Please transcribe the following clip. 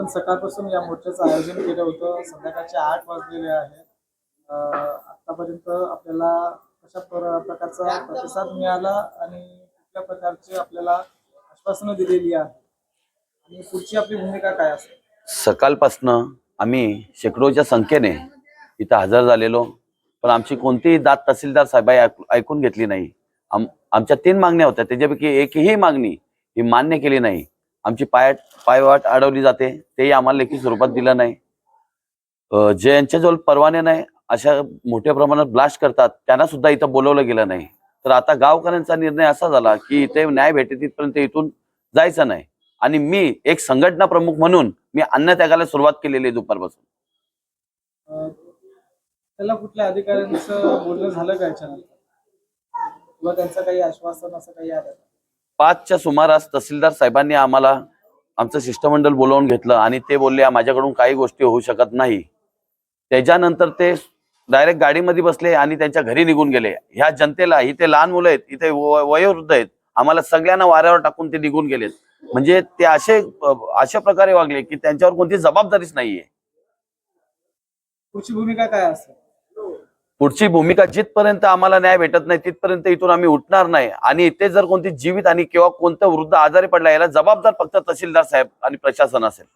आपण सकाळपासून या मोर्चाचं आयोजन केलं होतं. संध्याकाळचे आठ वाजलेले आहेत. आतापर्यंत आपल्याला कशा प्र- प्रकारचा प्रतिसाद मिळाला आणि कुठल्या प्रकारची आपल्याला आश्वासनं दिलेली आहे आणि पुढची आपली भूमिका काय असेल? सकाळपासनं आम्ही शेकडोच्या संख्येने इथं हजर झालेलो. पण आमची कोणतीही दात तहसीलदार साहेबाई ऐक- ऐकून घेतली नाही. आम आमच्या तीन मागण्या होत्या. त्याच्यापैकी एकही मागणी ही मान्य केली नाही. आमची पाय पायवाट अडवली जाते. तेही आम्हाला लेखी स्वरूपात दिलं नाही. जे यांच्याजवळ परवाने नाही अशा मोठ्या प्रमाणात ब्लास्ट करतात. त्यांना सुद्धा इथं बोलवलं गेलं नाही. तर आता गावकऱ्यांचा निर्णय असा झाला की इथे न्याय भेटे तिथपर्यंत इथून जायचं नाही. आणि मी एक संघटना प्रमुख म्हणून मी अन्नत्यागाला सुरुवात केलेली आहे दुपारपासून. त्याला कुठल्या अधिकाऱ्यांचं बोलणं झालं काय त्यांचं काही आश्वासन असं काही आलं पाचच्या सुमारास तहसीलदार साहेबांनी आम्हाला आमचं शिष्टमंडळ बोलावून घेतलं आणि ते बोलले माझ्याकडून काही गोष्टी होऊ शकत नाही. त्याच्यानंतर ते डायरेक्ट गाडीमध्ये बसले आणि त्यांच्या घरी निघून गेले. ह्या जनतेला इथे लहान मुलं आहेत इथे व- वयोवृद्ध आहेत आम्हाला सगळ्यांना वाऱ्यावर टाकून ते निघून गेलेत. म्हणजे ते असे अशा प्रकारे वागले की त्यांच्यावर कोणती जबाबदारीच नाहीये. पुढची भूमिका काय असेल पुढची भूमिका जिथपर्यंत आम्हाला न्याय भेटत नाही तिथपर्यंत इथून आम्ही उठणार नाही. आणि इथे जर कोणती जीवित आणि किंवा कोणतं वृद्ध आजारी पडला याला जबाबदार फक्त तहसीलदार साहेब आणि प्रशासन असेल.